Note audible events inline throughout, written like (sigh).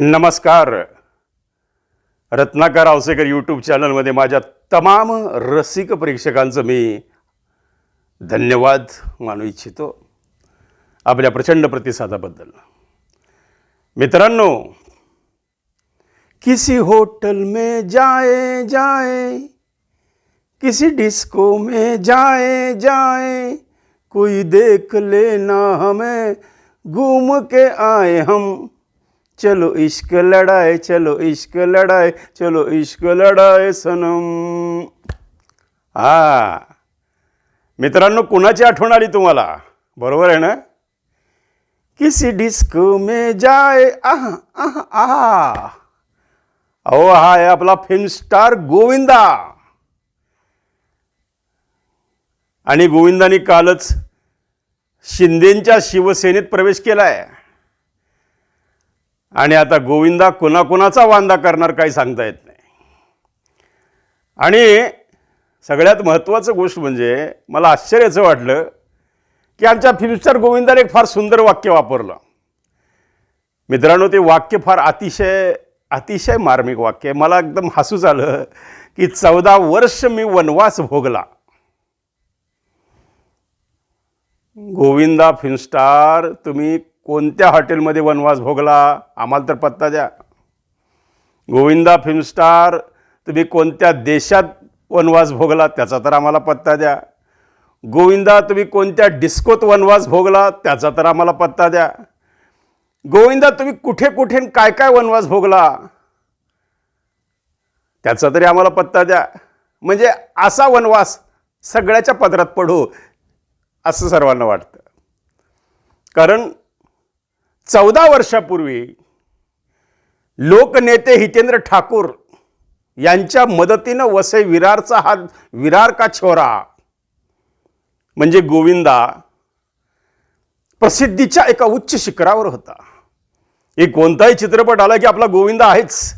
नमस्कार. रत्नाकर आवसेकर यूट्यूब चॅनलमध्ये माझ्या तमाम रसिक प्रेक्षकांचं मी धन्यवाद मानू इच्छितो. आपल्या प्रचंड प्रतिसादाबद्दल. मित्रांनो किसी होटल में जाए जाए किसी डिस्को में जाए जाए कोई देख लेना हमें घूम के आए हम। चलो इश्क लढाय चलो इश्क लढाय चलो इश्क लढाय सनम। हा. मित्रांनो कुणाची आठवण आली तुम्हाला? बरोबर आहे ना? किसी डिस्को में जाय आहा आहा आहा. अहो हा आहे आपला फिल्म स्टार गोविंदा. आणि गोविंदाने कालच शिंदेंच्या शिवसेनेत प्रवेश केला आहे आणि आता गोविंदा कोणाकोणाचा वांदा करणार काही सांगता येत नाही. आणि सगळ्यात महत्त्वाचं गोष्ट म्हणजे मला आश्चर्याचं वाटलं की आमच्या फिल्मस्टार गोविंदाने एक फार सुंदर वाक्य वापरलं. मित्रांनो ते वाक्य फार अतिशय अतिशय मार्मिक वाक्य आहे. मला एकदम हसूच आलं की चौदा वर्ष मी वनवास भोगला. गोविंदा फिल्मस्टार तुम्ही कोणत्या हॉटेलमध्ये वनवास भोगला? आम्हाला तर पत्ता द्या. गोविंदा फिल्मस्टार तुम्ही कोणत्या देशात वनवास भोगला? त्याचा तर आम्हाला पत्ता द्या. गोविंदा तुम्ही कोणत्या डिस्कोत वनवास भोगला? त्याचा तर आम्हाला पत्ता द्या. गोविंदा तुम्ही कुठे कुठे आणि काय काय वनवास भोगला? त्याचा तरी आम्हाला पत्ता द्या. म्हणजे असा वनवास सगळ्याच्या पदरात पडू असं सर्वांना वाटतं. कारण चौदा वर्षापूर्वी लोकनेते हितेंद्र ठाकूर यांच्या मदतीनं वसई विरारचा हा विरार का छोरा म्हणजे गोविंदा प्रसिद्धीच्या एका उच्च शिखरावर होता. एक कोणताही चित्रपट आला की आपला गोविंदा आहेच.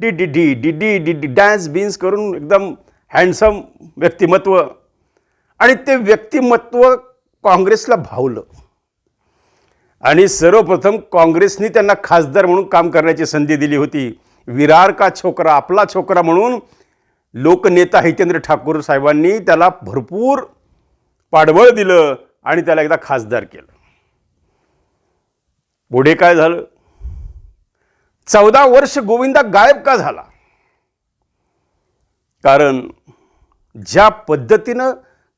D D D D D D D dance beans करून एकदम हँडसम व्यक्तिमत्व. आणि ते व्यक्तिमत्व काँग्रेसला भावलं. आणि सर्वप्रथम काँग्रेसनी त्यांना खासदार म्हणून काम करण्याची संधी दिली होती. विरार का छोकरा आपला छोकरा म्हणून लोकनेता हितेंद्र ठाकूर साहेबांनी त्याला भरपूर पाठबळ दिलं आणि त्याला एकदा खासदार केलं. पुढे काय झालं? चौदा वर्ष गोविंदा गायब का झाला? कारण ज्या पद्धतीनं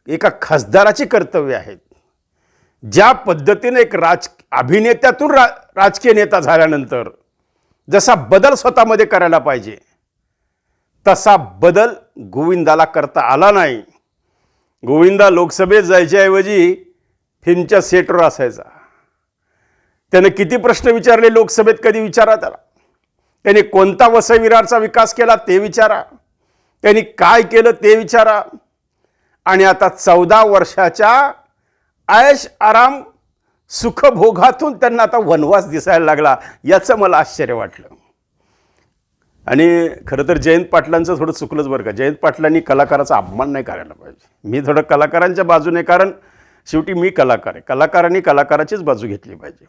एका खासदाराची कर्तव्य आहेत ज्या पद्धतीने एक राज अभिनेत्यातून रा राजकीय नेता झाल्यानंतर जसा बदल स्वतःमध्ये करायला पाहिजे तसा बदल गोविंदाला करता आला नाही. गोविंदा लोकसभेत जायच्याऐवजी फिल्मच्या सेटवर असायचा. त्याने किती प्रश्न विचारले लोकसभेत कधी विचारा त्याला. त्याने कोणता वसई विरारचा विकास केला ते विचारा. त्यांनी काय केलं ते विचारा. आणि आता चौदा वर्षाच्या ऐश आराम सुखभोगातून त्यांना आता वनवास दिसायला लागला याचं मला आश्चर्य वाटलं. आणि खरं तर जयंत पाटलांचं थोडं चुकलंच बरं का. जयंत पाटलांनी कलाकाराचा अपमान नाही करायला पाहिजे. मी थोडं कलाकारांच्या बाजूने कारण शेवटी मी कलाकार आहे. कलाकारांनी कलाकाराचीच बाजू घेतली पाहिजे.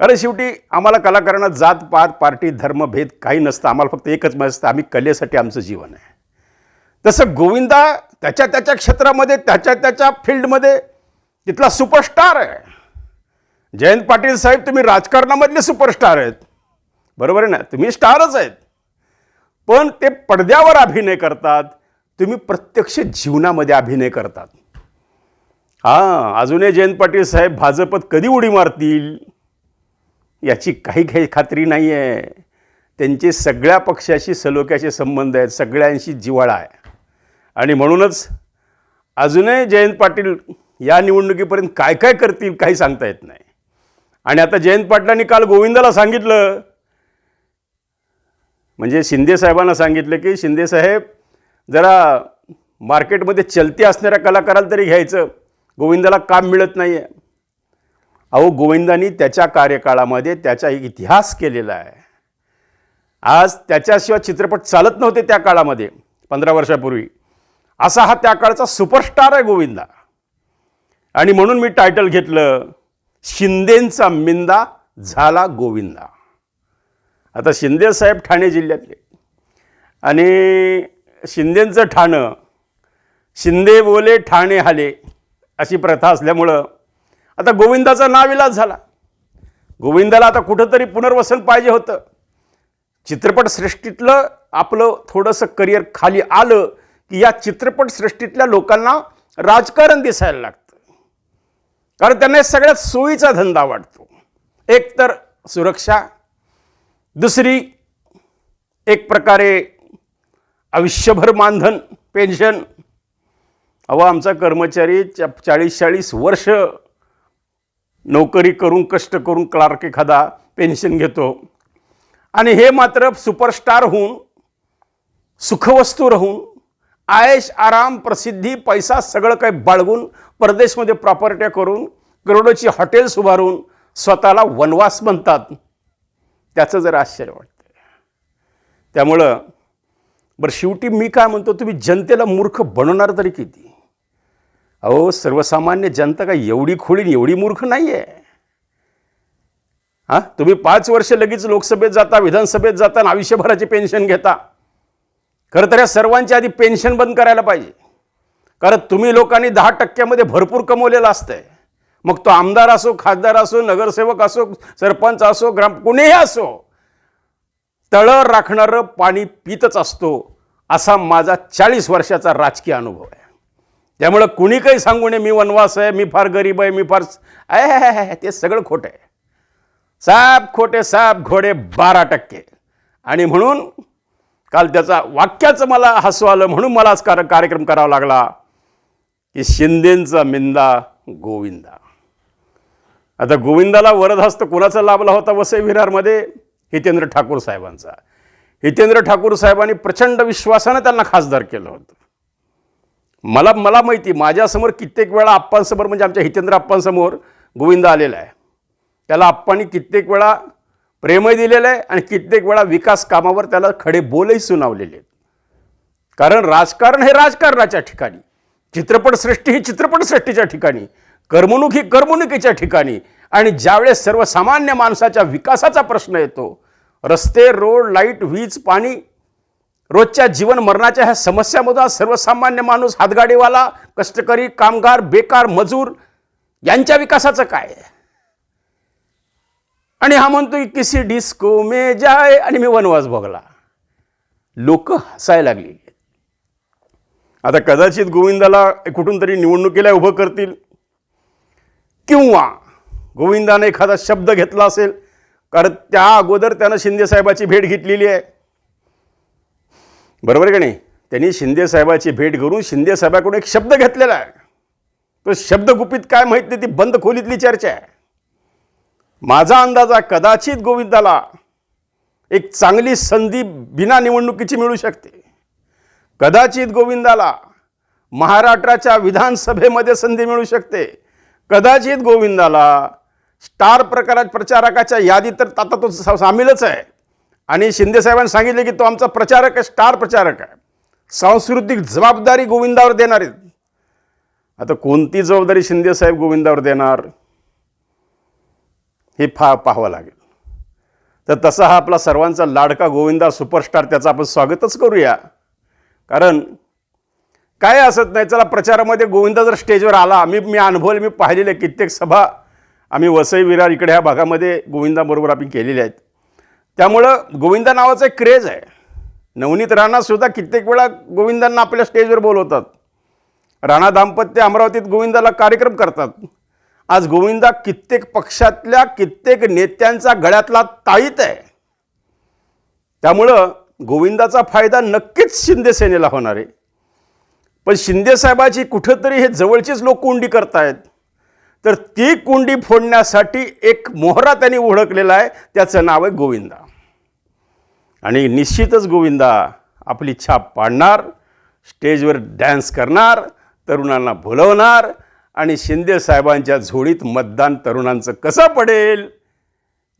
कारण शेवटी आम्हाला कलाकारांना जात पात पार्टी धर्म भेद काही नसतं. आम्हाला फक्त एकच माहिती असतं आम्ही कलेसाठी आमचं जीवन आहे. तसं गोविंदा त्याच्या त्याच्या क्षेत्रामध्ये त्याच्या त्याच्या फील्डमध्ये तिथला सुपरस्टार आहे. जयंत पाटील साहेब तुम्ही राजकारणामधले सुपरस्टार आहेत. बरोबर आहे ना? तुम्ही स्टारच आहेत. पण ते पडद्यावर अभिनय करतात. तुम्ही प्रत्यक्ष जीवनामध्ये अभिनय करतात. हां अजूनही जयंत पाटील साहेब भाजपत कधी उडी मारतील? याची काही काही खात्री नाही आहे त्यांचे सगळ्या पक्षाशी सलोख्याचे संबंध आहेत. सगळ्यांशी जिव्हाळा आहे. आणि म्हणूनच अजूनही जयंत पाटील या निवडणुकीपर्यंत काय काय करतील काही सांगता येत नाही. आणि आता जयंत पाटलांनी काल गोविंदाला सांगितलं. म्हणजे शिंदे साहेबांना सांगितलं की शिंदे साहेब जरा मार्केटमध्ये चलती असणाऱ्या कलाकाराला तरी घ्यायचं. गोविंदाला काम मिळत नाही आहे अहो गोविंदांनी त्याच्या कार्यकाळामध्ये त्याचा एक इतिहास केलेला आहे. आज त्याच्याशिवाय चित्रपट चालत नव्हते त्या काळामध्ये पंधरा वर्षापूर्वी. असा हा त्या काळचा सुपरस्टार आहे गोविंदा. आणि म्हणून मी टायटल घेतलं शिंदेंचा मिंदा झाला गोविंदा. आता शिंदे साहेब ठाणे जिल्ह्यातले. आणि शिंदेंचं ठाणं शिंदे बोले ठाणे हाले अशी प्रथा असल्यामुळं आता गोविंदाचा नाविलाज झाला. गोविंदाला आता कुठंतरी पुनर्वसन पाहिजे होतं. चित्रपटसृष्टीतलं आपलं थोडंसं करिअर खाली आलं की या चित्रपटसृष्टीतल्या लोकांना राजकारण दिसायला लागतं. कारण त्यांना सगळ्यात सोयीचा धंदा वाटतो. एक तर सुरक्षा दुसरी एक प्रकारे आयुष्यभर मानधन पेन्शन. अहो आमचा कर्मचारी चा चाळीस चाळीस वर्ष नोकरी करून कष्ट करून क्लार्क एखादा पेन्शन घेतो. आणि हे मात्र सुपरस्टार होऊन सुखवस्तू राहून आयश आराम प्रसिद्धी पैसा सगळं काही बाळगून परदेशमध्ये प्रॉपर्ट्या करून करोडोची हॉटेल्स उभारून स्वतःला वनवास म्हणतात. त्याचं जरा आश्चर्य वाटतं त्यामुळं बरं शेवटी मी काय म्हणतो तुम्ही जनतेला मूर्ख बनवणार तरी किती? अहो सर्वसामान्य जनता काय एवढी खोळी एवढी मूर्ख नाही आहे हां? तुम्ही पाच वर्ष लगेच लोकसभेत जाता विधानसभेत जाता आणि आयुष्यभराची पेन्शन घेता. खरं तर या सर्वांच्या आधी पेन्शन बंद करायला पाहिजे. कारण तुम्ही लोकांनी दहा टक्क्यामध्ये भरपूर कमवलेलं असतंय. मग तो आमदार असो खासदार असो नगरसेवक असो सरपंच असो ग्राम कुणीही असो तळं राखणारं पाणी पितच असतो असा माझा चाळीस वर्षाचा राजकीय अनुभव आहे. त्यामुळं कुणी काही सांगू नये मी वनवास आहे मी फार गरीब आहे मी फार आहे ते सगळं खोटं आहे. साप खोटे साप घोडे बारा टक्के. आणि म्हणून काल त्याचा वाक्याचं मला हसू आलं म्हणून मला आज कार कार्यक्रम करावा लागला. की शिंदेंचा मिंदा गोविंदा. आता गोविंदाला वरदहस्त कोणाचा लाभला होता वसई विरारमध्ये? हितेंद्र ठाकूर साहेबांचा. हितेंद्र ठाकूर साहेबांनी प्रचंड विश्वासानं त्यांना खासदार केलं होतं. मला मला माहिती माझ्यासमोर कित्येक वेळा आप्पांसमोर म्हणजे आमच्या हितेंद्र आप्पांसमोर गोविंद आलेला आहे. त्याला आप्पांनी कित्येक वेळा प्रेमही दिलेलं आहे आणि कित्येक वेळा विकास कामावर त्याला खडे बोलही सुनावलेले आहेत. कारण राजकारण हे राजकारणाच्या ठिकाणी. चित्रपटसृष्टी ही चित्रपटसृष्टीच्या ठिकाणी करमणूक ही करमणुकीच्या ठिकाणी. आणि ज्यावेळेस सर्वसामान्य माणसाच्या विकासाचा प्रश्न येतो रस्ते रोड लाइट वीज पाणी रोजच्या जीवन मरणाच्या ह्या समस्यामधून आज सर्वसामान्य माणूस हातगाडीवाला कष्टकरी कामगार बेकार मजूर यांच्या विकासाचं काय? आणि हा म्हणतोय किसी डिस्को मे जाय आणि मी वनवास बघला लोक हसायला लागली. आता कदाचित गोविंदाला कुठून तरी निवडणुकीला उभं करतील. किंवा गोविंदाने एखादा शब्द घेतला असेल कारण त्या अगोदर त्यानं शिंदेसाहेबाची भेट घेतलेली आहे. बरोबर का नाही? त्यांनी शिंदेसाहेबाची भेट करून शिंदेसाहेबाकडून एक शब्द घेतलेला आहे. तो शब्द गुपित काय माहीत नाही ती बंद खोलीतली चर्चा आहे. माझा अंदाजा कदाचित गोविंदाला एक चांगली संधी बिना निवडणुकीची मिळू शकते. कदाचित गोविंदाला महाराष्ट्राच्या विधानसभेमध्ये संधी मिळू शकते. कदाचित गोविंदाला स्टार प्रकारात प्रचारकाच्या यादीत तर आता तो सा- सामीलच आहे. आणि शिंदेसाहेबांनी सांगितले की तो आमचा प्रचारक आहे स्टार प्रचारक आहे. सांस्कृतिक जबाबदारी गोविंदावर देणार आहेत आता कोणती जबाबदारी शिंदेसाहेब गोविंदावर देणार? हे फा पाहावं लागेल. तर तसा हा आपला सर्वांचा लाडका गोविंदा सुपरस्टार त्याचं आपण स्वागतच करूया. कारण काय असत नाही चला प्रचारामध्ये गोविंदा जर स्टेजवर आला आम्ही मी अनुभवले मी पाहिलेले कित्येक सभा आम्ही वसई विरार इकडे ह्या भागामध्ये गोविंदाबरोबर आम्ही केलेल्या आहेत. त्यामुळं गोविंदा नावाचा एक क्रेज आहे. नवनीत राणासुद्धा कित्येक वेळा गोविंदांना आपल्या स्टेजवर बोलवतात. राणा दाम्पत्य अमरावतीत गोविंदाला कार्यक्रम करतात. आज गोविंदा कित्येक पक्षातल्या कित्येक नेत्यांचा गळ्यातला ताईत आहे. त्यामुळं गोविंदाचा फायदा नक्कीच शिंदे सेनेला होणार आहे. पण शिंदेसाहेबाची कुठंतरी हे जवळचेच लोक कोंडी करतायत. तर ती कुंडी फोडण्यासाठी एक मोहरा त्यांनी ओळखलेला आहे. त्याचं नाव आहे गोविंदा. आणि निश्चितच गोविंदा आपली छाप पाडणार स्टेजवर डॅन्स करणार तरुणांना भुलवणार आणि शिंदे साहेबांच्या झोळीत मतदान तरुणांचं कसं पडेल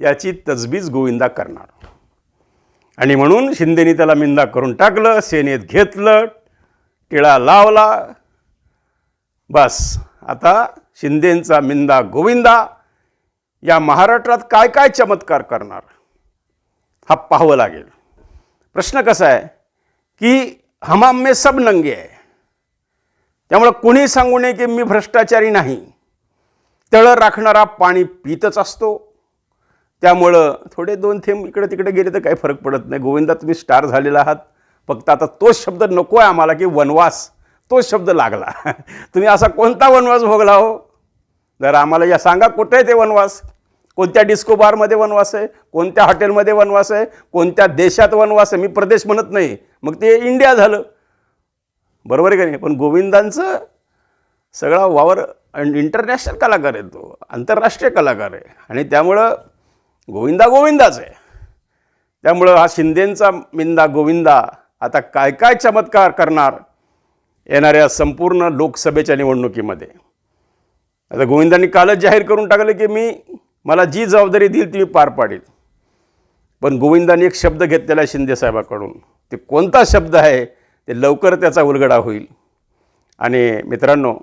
याची तजबीज गोविंदा करणार. आणि म्हणून शिंदेनी त्याला मिंदा करून टाकलं सेनेत घेतलं टिळा लावला. बस. आता शिंदेंचा मिंदा गोविंदा या महाराष्ट्रात काय काय चमत्कार करणार? हा पाहावं लागेल. प्रश्न कसा आहे? की हमाम में सब नंगे आहे. त्यामुळं कुणी सांगू नये की मी भ्रष्टाचारी नाही. तळं राखणारा पाणी पितच असतो. त्यामुळं थोडे दोन थेंब इकडे तिकडे गेले तर काही फरक पडत नाही. गोविंदा तुम्ही स्टार झालेला आहात. फक्त आता तोच शब्द नको आहे आम्हाला की वनवास. तोच शब्द लागला. (laughs) तुम्ही असा कोणता वनवास भोगला हो? जर आम्हाला या सांगा कुठे आहे ते वनवास? कोणत्या डिस्को बारमध्ये वनवास आहे? कोणत्या हॉटेलमध्ये वनवास आहे? कोणत्या देशात वनवास आहे? मी प्रदेश म्हणत नाही. मग ते इंडिया झालं. बरोबर आहे का नाही? पण गोविंदांचं सगळा वावर इंटरनॅशनल कलाकार आहे तो. आंतरराष्ट्रीय कलाकार आहे. आणि त्यामुळं गोविंदा गोविंदाच आहे. त्यामुळं हा शिंदेंचा मिंदा गोविंदा आता काय काय चमत्कार करणार येणाऱ्या संपूर्ण लोकसभेच्या निवडणुकीमध्ये. आता गोविंदांनी कालच जाहीर करून टाकलं की मी मला जी जबाबदारी देईल ती मी पार पाडेल. पण गोविंदांनी एक शब्द घेतलेला आहे शिंदेसाहेबाकडून ते कोणता शब्द आहे ते लवकर त्याचा उलगडा होईल. आणि मित्रांनो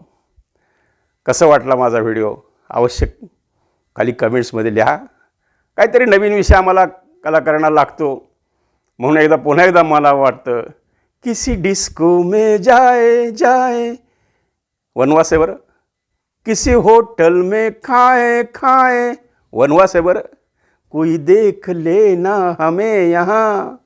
कसं वाटला माझा व्हिडिओ? आवश्यक खाली कमेंट्समध्ये लिहा. काहीतरी नवीन विषय आम्हाला कलाकारांना लागतो. म्हणून एकदा पुन्हा एकदा मला वाटतं किसी डिस्को मे जाय जाय वनवास आहे बरं. किसी होटल में खाए खाए. वनवास आहे बरं. कोई देख लेना हमें यहाँ.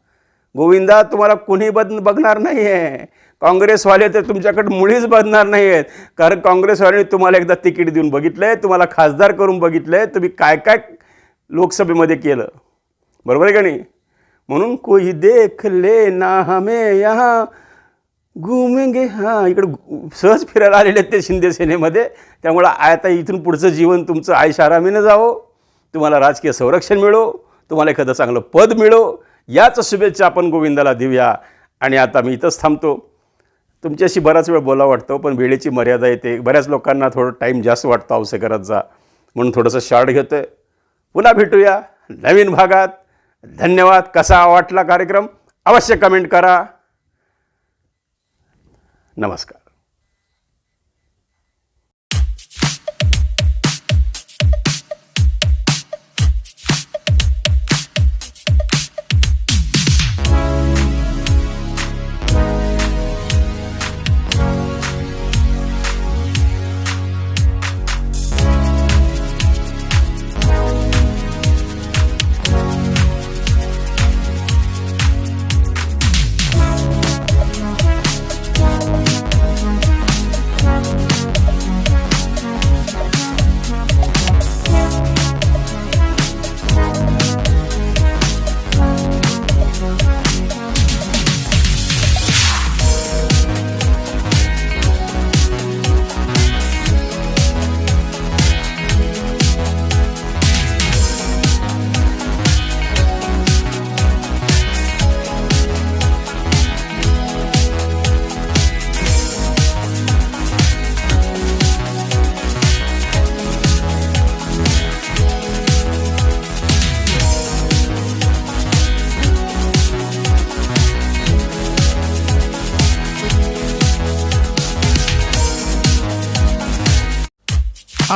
गोविंदा तुम्हाला कुणी बद बघणार नाही आहे काँग्रेसवाले तर तुमच्याकडे मुळीच बघणार नाही आहेत कारण काँग्रेसवाल्यांनी तुम्हाला एकदा तिकीट देऊन बघितलं आहे तुम्हाला खासदार करून बघितलं आहे तुम्ही काय काय लोकसभेमध्ये केलं. बरोबर आहे का नाही? म्हणून कोई देख ना हमे यहाँ घुमेंगे हां. इकडं सहज फिरायला आलेले आहेत ते शिंदे सेनेमध्ये. त्यामुळं आता इथून पुढचं जीवन तुमचं आयशारामीनं जावं. तुम्हाला राजकीय संरक्षण मिळो. तुम्हाला एखादं चांगलं पद मिळो. याच शुभेच्छा आपण गोविंदाला देऊया. आणि आता मी इथंच थांबतो. तुमच्याशी बराच वेळ बोला वाटतो पण वेळेची मर्यादा येते. बऱ्याच लोकांना थोडं टाईम जास्त वाटतो अवसे करत जा. म्हणून थोडंसं शॉर्ट घेतो आहे पुन्हा भेटूया नवीन भागात. धन्यवाद. कसा वाटला कार्यक्रम? अवश्य कमेंट करा. नमस्कार.